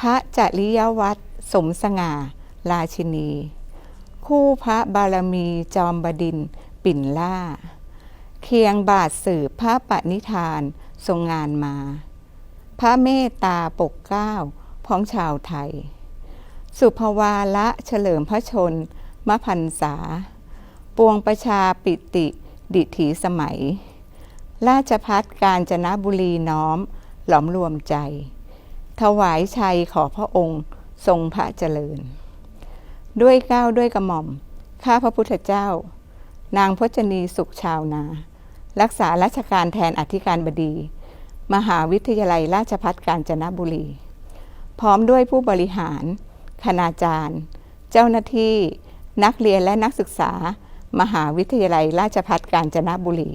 พระจริยวัตรสมสง่า ราชินี คู่พระบารมีจอมบดินปิ่นล่า เคียงบาทสืบพระปณิธานทรงงานมา พระเมตตาปกเกล้าพ้องชาวไทย สุภวาละเฉลิมพระชนมพันษา ปวงประชาปิติดิถีสมัย ราชพัฒกาญจนบุรีน้อมหลอมรวมใจ ถวายชัยขอพระองค์ทรงพระเจริญ ด้วยเก้าวด้วยกระหม่อม ข้าพระพุทธเจ้า นางพจนีสุขชาวนา รักษาราชการแทนอธิการบดี มหาวิทยาลัยราชพัฒกาญจนบุรี พร้อมด้วยผู้บริหาร คณาจารย์ เจ้าหน้าที่ นักเรียนและนักศึกษา มหาวิทยาลัยราชพัฒกาญจนบุรี